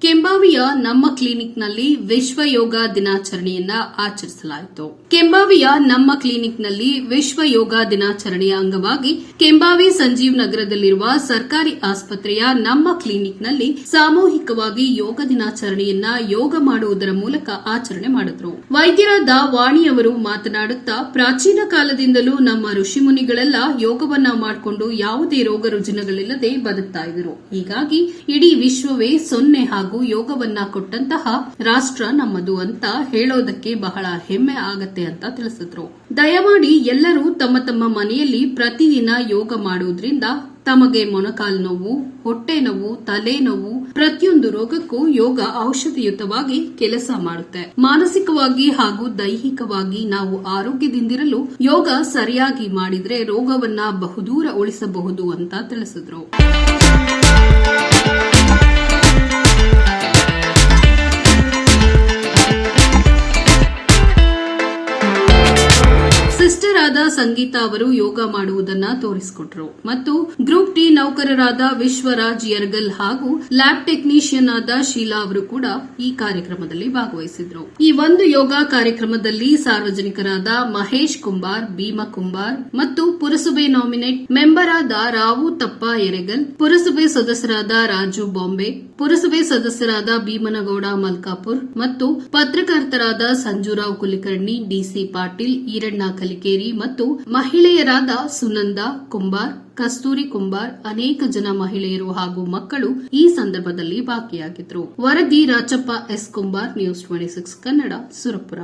ಕೆಂಬಾವಿಯ ನಮ್ಮ ಕ್ಲಿನಿಕ್ನಲ್ಲಿ ವಿಶ್ವ ಯೋಗ ದಿನಾಚರಣೆಯನ್ನ ಆಚರಿಸಲಾಯಿತು. ಕೆಂಬಾವಿಯ ನಮ್ಮ ಕ್ಲಿನಿಕ್ನಲ್ಲಿ ವಿಶ್ವ ಯೋಗ ದಿನಾಚರಣೆಯ ಅಂಗವಾಗಿ ಕೆಂಬಾವಿ ಸಂಜೀವ್ ನಗರದಲ್ಲಿರುವ ಸರ್ಕಾರಿ ಆಸ್ಪತ್ರೆಯ ನಮ್ಮ ಕ್ಲಿನಿಕ್ನಲ್ಲಿ ಸಾಮೂಹಿಕವಾಗಿ ಯೋಗ ದಿನಾಚರಣೆಯನ್ನ ಯೋಗ ಮಾಡುವುದರ ಮೂಲಕ ಆಚರಣೆ ಮಾಡಿದ್ರು. ವೈದ್ಯರಾದ ವಾಣಿಯವರು ಮಾತನಾಡುತ್ತಾ, ಪ್ರಾಚೀನ ಕಾಲದಿಂದಲೂ ನಮ್ಮ ಋಷಿಮುನಿಗಳೆಲ್ಲ ಯೋಗವನ್ನ ಮಾಡಿಕೊಂಡು ಯಾವುದೇ ರೋಗ ರುಜಿನಗಳಿಲ್ಲದೆ ಬದುಕ್ತಾ ಇದ್ರು ಹೀಗಾಗಿ ಇಡೀ ವಿಶ್ವವೇ ಸೊನ್ನೆ ಹಾಗೂ ಯೋಗವನ್ನ ಕೊಟ್ಟಂತಹ ರಾಷ್ಟ್ರ ನಮ್ಮದು ಅಂತ ಹೇಳೋದಕ್ಕೆ ಬಹಳ ಹೆಮ್ಮೆ ಆಗತ್ತೆ ಅಂತ ತಿಳಿಸಿದ್ರು. ದಯಮಾಡಿ ಎಲ್ಲರೂ ತಮ್ಮ ತಮ್ಮ ಮನೆಯಲ್ಲಿ ಪ್ರತಿದಿನ ಯೋಗ ಮಾಡುವುದರಿಂದ ತಮಗೆ ಮೊಣಕಾಲ್ ನೋವು, ಹೊಟ್ಟೆ ನೋವು, ತಲೆ ನೋವು ಪ್ರತಿಯೊಂದು ರೋಗಕ್ಕೂ ಯೋಗ ಔಷಧಿಯುತವಾಗಿ ಕೆಲಸ ಮಾಡುತ್ತೆ. ಮಾನಸಿಕವಾಗಿ ಹಾಗೂ ದೈಹಿಕವಾಗಿ ನಾವು ಆರೋಗ್ಯದಿಂದಿರಲು ಯೋಗ ಸರಿಯಾಗಿ ಮಾಡಿದ್ರೆ ರೋಗವನ್ನ ಬಹುದೂರ ಉಳಿಸಬಹುದು ಅಂತ ತಿಳಿಸಿದ್ರು. ಸಂಗೀತ ಅವರು ಯೋಗ ಮಾಡುವುದನ್ನ ತೋರಿಸಿಕೊಟ್ರು. ಮತ್ತು ಗ್ರೂಪ್ ಡಿ ನೌಕರರಾದ ವಿಶ್ವರಾಜ್ ಯರ್ಗಲ್ ಹಾಗೂ ಲ್ಯಾಬ್ ಟೆಕ್ನಿಷಿಯನ್ ಆದ ಶೀಲಾ ಅವರು ಕೂಡ ಈ ಕಾರ್ಯಕ್ರಮದಲ್ಲಿ ಭಾಗವಹಿಸಿದ್ರು. ಈ ಒಂದು ಯೋಗ ಕಾರ್ಯಕ್ರಮದಲ್ಲಿ ಸಾರ್ವಜನಿಕರಾದ ಮಹೇಶ್ ಕುಂಬಾರ್, ಭೀಮಾ ಕುಂಬಾರ್ ಮತ್ತು ಪುರಸಭೆ ನಾಮಿನೇಟ್ ಮೆಂಬರ್ ಆದ ರಾವು ತಪ್ಪ ಎರೆಗಲ್ ಪುರಸಭೆ ಸದಸ್ಯರಾದ ರಾಜು ಬಾಂಬೆ, ಪುರಸಭೆ ಸದಸ್ಯರಾದ ಭೀಮನಗೌಡ ಮಲ್ಕಾಪುರ್ ಮತ್ತು ಪತ್ರಕರ್ತರಾದ ಸಂಜುರಾವ್ ಕುಲಕರ್ಣಿ ಡಿಸಿ ಪಾಟೀಲ್, ಈರಣ್ಣ ಕಲಿಕೇರಿ ಮತ್ತು ಮಹಿಳೆಯರಾದ ಸುನಂದ ಕುಂಬಾರ್, ಕಸ್ತೂರಿ ಕುಂಬಾರ್, ಅನೇಕ ಜನ ಮಹಿಳೆಯರು ಹಾಗೂ ಮಕ್ಕಳು ಈ ಸಂದರ್ಭದಲ್ಲಿ ಭಾಗಿಯಾಗಿದ್ರು ವರದಿ Rachappa S Kumbar, news twenty six Kannada, Surapura.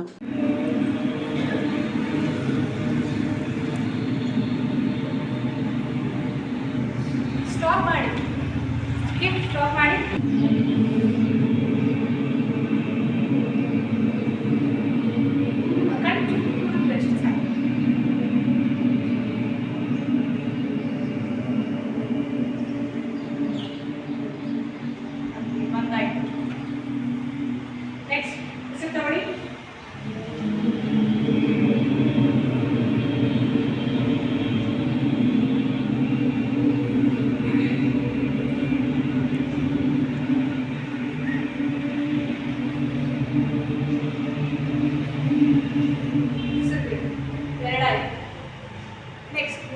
Stop ಮಾಡಿ?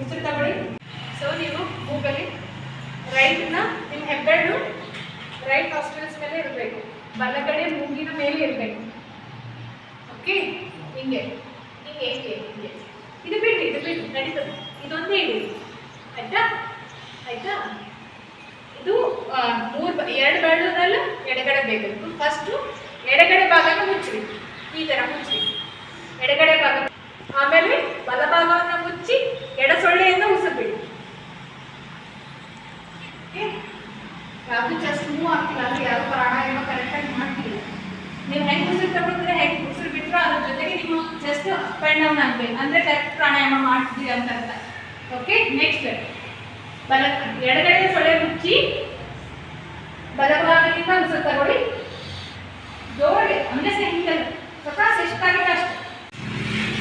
ಉಸಿರು ತಗೊಳ್ಳಿ ಸೊ ನೀವು ಗೂಗಲಿ ರೈಟ್ನ ನಿಮ್ಮ ಹೆಬ್ಬೆರಳು ರೈಟ್ ಹಾಸ್ಟೆಲ್ಸ್ ಮೇಲೆ ಇರಬೇಕು. ಬಲಗಡೆ ಮೂಗಿನ ಮೇಲೆ ಇರಬೇಕು. ಓಕೆ ಹಿಂಗೆ. ಹಿಂಗೆ ಹಿಂಗೆ ಹಿಂಗೆ. ಇದು ಬಿಡಿ ಇದು ಬಿಡಿ ನಡೀತದೆ. ಇದೊಂದೇ ಇದೆ. ಆಯ್ತಾ? ಆಯ್ತಾ? ಇದು ಮೂರು ಎರಡು ಬೆರಳಲ್ಲ ಎಡಗಡೆ ಬೇಕು. ಫಸ್ಟು ಎಡಗಡೆ ಭಾಗನ ಮುಚ್ಚಿರಿ. ಈ ಥರ ಮುಚ್ಚಿರಿ. ಎಡಗಡೆ ಭಾಗ ಆಮೇಲೆ ಬಲಭಾಗವನ್ನು ಮುಚ್ಚಿ ಎಡ ಸೊಳ್ಳೆಯಿಂದ ಉಸಿರು ಬಿಡಿ Okay? ಯಾವುದು ಜಸ್ಟ್ ಮೂವ್ ಆಗ್ತಿಲ್ಲ ಅಂದ್ರೆ ಯಾರು ಪ್ರಾಣಾಯಾಮ ಕರೆಕ್ಟಾಗಿ ಮಾಡ್ತಿಲ್ಲ. ನೀವು ಹೆಂಗೆ ಉಸಿರು ತಗೊಂಡ್ರೆ ಹೆಂಗೆ ಉಸಿರು ಬಿಟ್ಟರು ಅದ್ರ ಜೊತೆಗೆ ನೀವು ಜಸ್ಟ್ ಅಪ್ ಆ್ಯಂಡ್ ಆಗಬೇಕು. ಅಂದರೆ ಕರೆಕ್ಟ್ ಪ್ರಾಣಾಯಾಮ ಮಾಡ್ತೀರಿ ಅಂತ ಅರ್ಥ. ಓಕೆ? ನೆಕ್ಸ್ಟ್ ಬಲ, ಎಡಗಡೆ ಸೊಳ್ಳೆ ಮುಚ್ಚಿ ಬಲಭಾಗದಿಂದ ಉಸಿರು ತಗೊಳ್ಳಿ. ಜೋಡಿ ಅಂದರೆ ಹಿಂಗಲ್ಲ ಸ್ವಲ್ಪ ಶಿಸ್ತಾಗಿ ಅಷ್ಟು.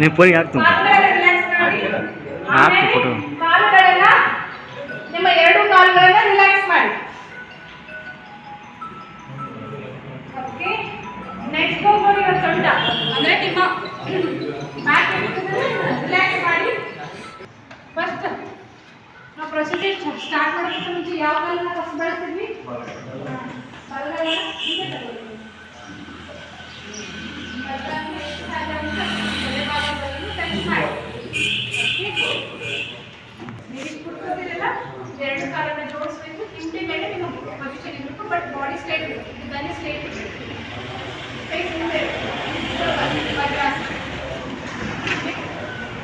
ನೀವು ಫೋನಿಗೆ ಹಾಕ್ತು ಹಾಕ್ತು. ಕಾಲುಗಳೆಲ್ಲ ನಿಮ್ಮ ಎರಡು ಕಾಲುಗಳನ್ನು ರಿಲ್ಯಾಕ್ಸ್ ಮಾಡಿ ಓಕೆ ನೆಕ್ಸ್ಟ್ ಹೋಗೋದು ಇವತ್ತು ಸೊಂಟ ಅಂದ್ರೆ ನಿಮ್ಮ ಬ್ಯಾಕ್ ರಿಲ್ಯಾಕ್ಸ್ ಮಾಡಿ ಫಸ್ಟ್ ನಾವು ಪ್ರೊಸೀಜರ್ ಸ್ಟಾರ್ಟ್ ಮಾಡೋದಕ್ಕೆ ಮುಂಚೆ ಯಾವ ಕಾಲನ್ನ ಫಸ್ಟ್ ಬಳಸ್ತಿದ್ವಿ ಬಲಗೈನ ಹೀಗೆ ತಗೊಳ್ಳಿ.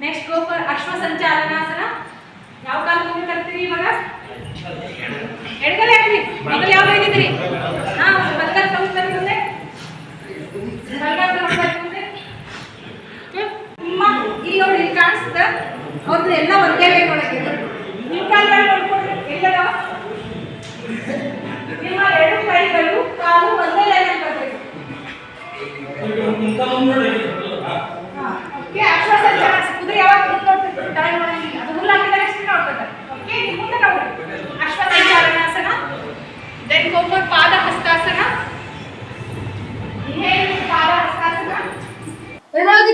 ನೆಕ್ಸ್ಟ್ ಗೋ ಫಾರ್ ಅಶ್ವ ಸಂಚಾಲನಾಸನ ಯಾವ ಕಾಲ ಮುಂದೆ ಕರ್ತೀರಿ ಇವಾಗ? ಎಡಗಲ್ ಹಾಕ್ರಿ ಮೊದಲು ಯಾವ ಹೇಳಿದ್ರಿ? ಹಾ ಬಲ್ಗಲ್